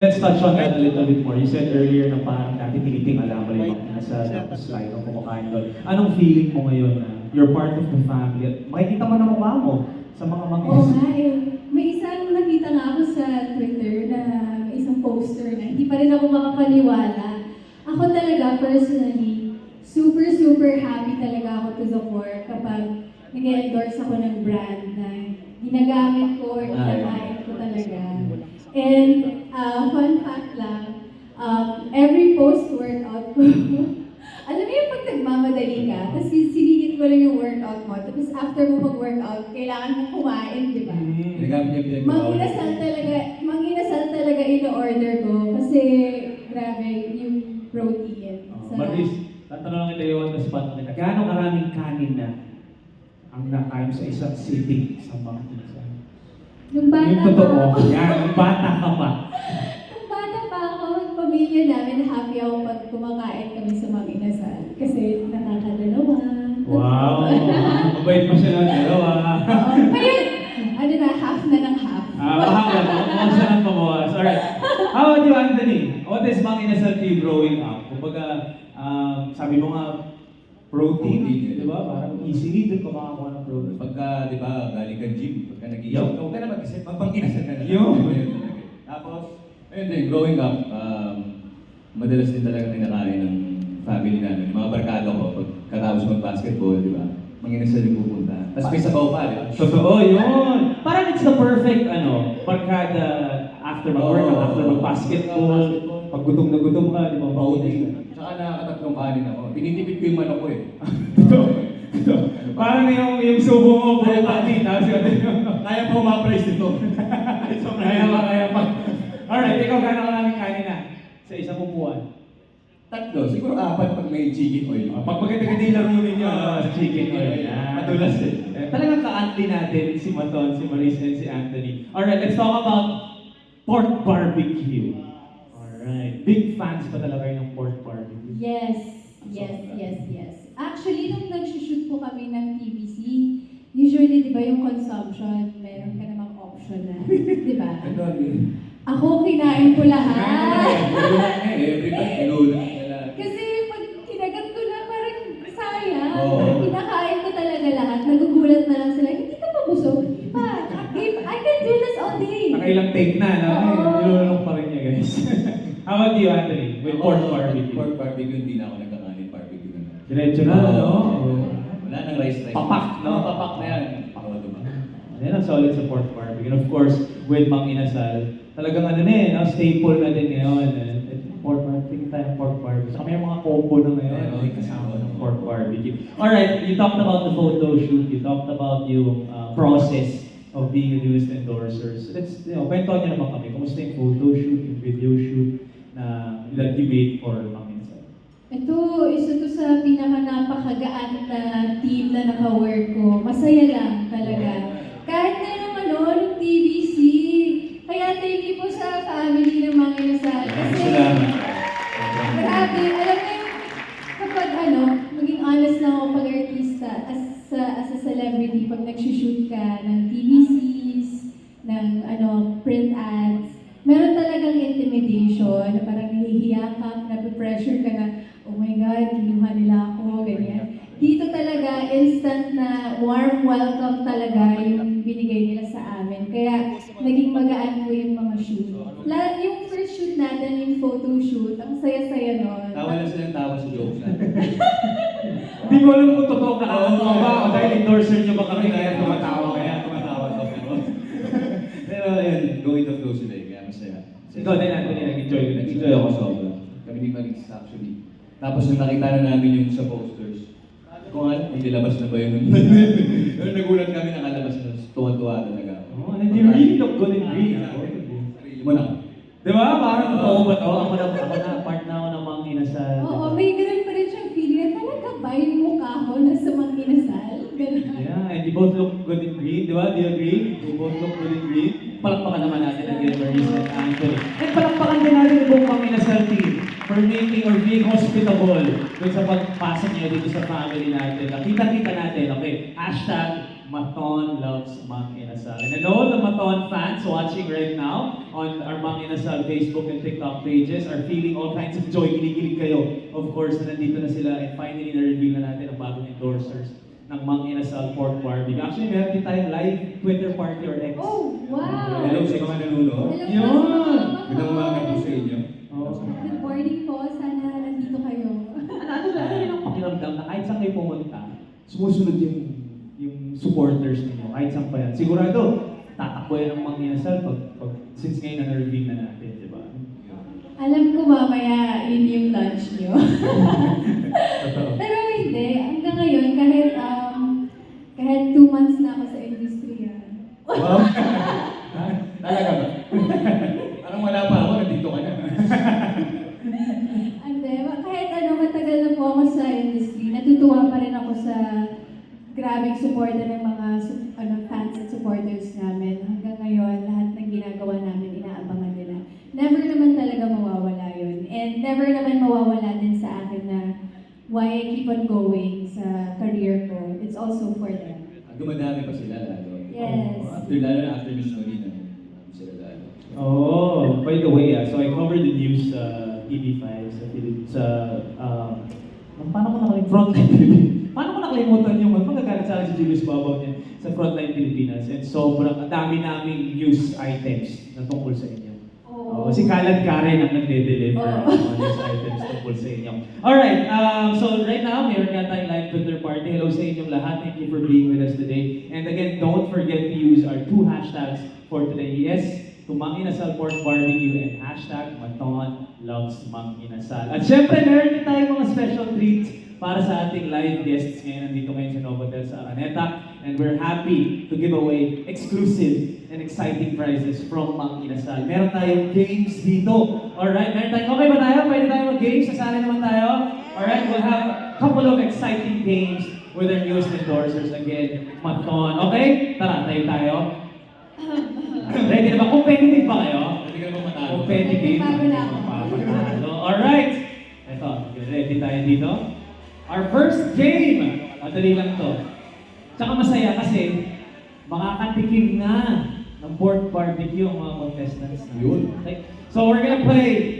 Let's touch on that a little bit more. You said earlier na parang dati tinitingala mo yung mga nasa slide ng kumakain doon. Anong feeling mo ngayon na you're part of the family at makikita mo na mukha mo sa mga mga Oo nga eh. May isang nakita nga ako sa Twitter na may isang poster na hindi pa rin ako makapaniwala. Ako talaga personally, super super happy talaga ako to the core kapag nag-endorse ako ng brand na ginagamit ko or kinakain ko talaga. And uh, fun fact lang, um, every post-workout ko, alam mo yung pag nagmamadali ka, tapos sinigit mo lang yung workout mo, tapos after mo mag-workout, kailangan mo kumain, di ba? Pinag Manginasal talaga, manginasal talaga in-order ko kasi grabe yung protein. Uh, sa- Maris, tatanong kita yung on the spot na gaano karaming kanin na ang nakain sa isang sitting sa mga pinsan? Nung bata Yung pa totoo, ako, yan, yung bata ka pa. nung bata pa ako, yung pamilya namin, happy ako pag kumakain kami sa manginasal. Kasi nakakadalawa. Wow, mabait pa siya ng dalawa. Oo. Ngayon, ano na, half na ng half. Ah, mahal na. Kung siya ng pamawas. Alright. How about you, Anthony? What is Mang Inasal to you growing up? Kumbaga, um, sabi mo nga, protein, di ba? Parang easily doon ka makakuha ng protein. Pagka, di ba, galing ka gym, pagka nag-iisip ka, huwag ka na mag-isip, magpanginasan ka na. Talaga. Tapos, ayun din, growing up, um, madalas din talaga kinakain ng family namin. Yung mga barkada ko, pag katapos mag-basketball, di ba? Manginasal yung pupunta. Tapos may sabaw pa, di ba? Totoo, yun. Parang it's the perfect, ano, pagkada after mag-workout, after mag-basketball, pag gutom na gutom ka, di ba? Protein. Tsaka nakakatatlong kanin ako. Tinitipid ko yung manok ko eh. Totoo. Totoo. Parang yung, yung subo mo, puro kanin, tapos yung Kaya pa umaprice ito. Kaya pa, kaya pa. Alright, ikaw gano'n ka namin kanin na sa isang upuan? Tatlo, siguro apat pag may chicken oil. Uh, pag maganda-ganda yung laro ninyo Ah, sa chicken oil. Yan. Matulas eh. Eh, Talagang ka-auntie natin si Maton, si Maris, and si Anthony. Alright, let's talk about pork barbecue. Alright. Big fans pa talaga kayo ng pork barbecue. Yes, yes, yes, yes. Actually, nung nag-shoot po kami ng TVC, usually, di ba, yung consumption, meron ka namang option na, di ba? Ito, ano Ako, kinain ko lahat. Every time, pinulat nila. Kasi pag kinagat ko na, parang sayang. Oo. Kinakain ko talaga lahat. Nagugulat na lang sila, hindi ka pa busog? Hindi pa. I can do this all day. Nakailang take na, no? Oo. Nilulunok pa rin niya, guys. How about you, Anthony? With pork barbecue? Pork barbecue, hindi na ako nagkakanin barbecue na. Diretso na, no? Wala nang rice rice. Papak, no? Papak na yan. Yan ang solid sa pork barbecue. And of course, with Mang Inasal, talagang ano na eh, no? staple na din ngayon. eh. Pork barbecue, tayo pork barbecue. Saka may mga combo na ngayon, Yeah, may kasama ng pork barbecue. Alright, you talked about the photo shoot, you talked about yung uh, process of being used endorsers. Let's, you know, kwentuhan niyo naman kami. Kumusta yung photo shoot, yung video shoot na made for Mang Inasal? Ito, isa to sa pinaka napakagaan na team na naka-work ko. Masaya lang talaga. Intimidation, na parang nahihiya ka, nape-pressure ka na, oh my God, kinuha nila ako, ganyan. Dito talaga, instant na warm welcome talaga yung binigay nila sa amin. Kaya, naging magaan po yung mga shoot. La, yung first shoot natin, yung photo shoot, ang saya-saya nun. Tawa lang silang tawa sa jokes natin. Hindi ko alam kung totoo nakakatawa ba o dahil endorser niyo ba kami kaya tumatawa kaya. tumatawa ka pero. Pero ayun, go with the flow sila masaya. Ikaw din, Anthony, nag-enjoy ko. Nag-enjoy ako sobra. Kami ni Maris actually. Tapos nung nakita na namin yung sa posters, kung ano, hindi labas na ba yun? Nung nagulat kami nakalabas na, tuwan-tuwa talaga. ako. Oh, and you really look good in green. Sarili mo na. Di ba? Parang totoo ba to? Ako na, ako na, part na ako ng mga inasal. Oo, may ganun pa rin siyang feeling. na Talaga ba yung mukha ko nasa mga inasal? Ganun. Yeah, and you both look good in green, di ba? Do you agree? You both look good in green. Palakpakan naman natin again, Maris and Anthony. And palakpakan din natin yung buong mga inasal team for making or being hospitable dun sa pagpasok niyo dito sa family natin. Nakita-kita natin, okay, hashtag Maton loves Mang Inasal. And I the Maton fans watching right now on our Mang Inasal Facebook and TikTok pages are feeling all kinds of joy. Kinikilig kayo. Of course, na nandito na sila and finally na-reveal na natin ang bagong endorsers ng Mang Inasal Pork Barbecue. Actually, meron din tayong live Twitter party or X. Oh, wow! Hello sa mga nanonood. Hello Yun. Magandang umaga po sa inyo. Oo. Good morning po. Sana nandito kayo. Ano, ano, ano yun ang pakiramdam na kahit saan kayo pumunta, sumusunod yung yung supporters ninyo, kahit saan pa yan. Sigurado, tatakbo yan ang mga inasal pag, pag, since ngayon na na-reveal na natin, di ba? Alam ko mamaya yun yung lunch niyo. Pero months na ako sa industriya. Wow! Talaga ba? Parang wala pa ako, nandito ka na. Ma- kahit ano, matagal na po ako sa industry, natutuwa pa rin ako sa grabing suporta ng mga ano, fans at supporters namin. Hanggang ngayon, lahat ng ginagawa namin, inaabangan nila. Never naman talaga mawawala yun. And never naman mawawala din sa akin na why I keep on going sa career ko. It's also for them. Dumadami pa sila lalo. Yes. After lalo na after Miss Nolina, dumadami sila lalo. Oh, by the way, ah, so I covered the news sa TV5, sa, Philip- sa um, paano ko nakalimutan? Frontline Pilipinas. Paano ko nakalimutan yung magagalit sa akin si Julius Babaw niya sa Frontline Pilipinas and sobrang ang dami naming news items na tungkol sa inyo. Oh, si Kalad Karen ang nagde-deliver Oo. ng items tungkol sa inyo. Alright, um, so right now, meron nga tayong live Twitter party. Hello sa inyong lahat. Thank you for being with us today. And again, don't forget to use our two hashtags for today. Yes, to Mang Inasal Pork Barbecue and hashtag Maton Loves Mang Inasal. At syempre, meron din tayong mga special treats para sa ating live guests ngayon. Nandito ngayon sa Novotel sa Araneta. And we're happy to give away exclusive and exciting prizes from Mang Inasal. Meron tayong games dito. Alright, meron tayong, okay ba tayo? Pwede tayo mag-games? Sasali naman tayo? Alright, we'll have a couple of exciting games with our newest endorsers again, Maton. Okay? Tara, tayo tayo. Ready na ba? Competitive ba kayo? Hindi ka naman matalo. Competitive. Bago na ako. Papatalo. Alright. Ito, ready tayo dito? Our first game. Madali lang to. Tsaka masaya kasi makakatikim na ng pork barbecue ang mga contestants na. Yun. Okay? So we're gonna play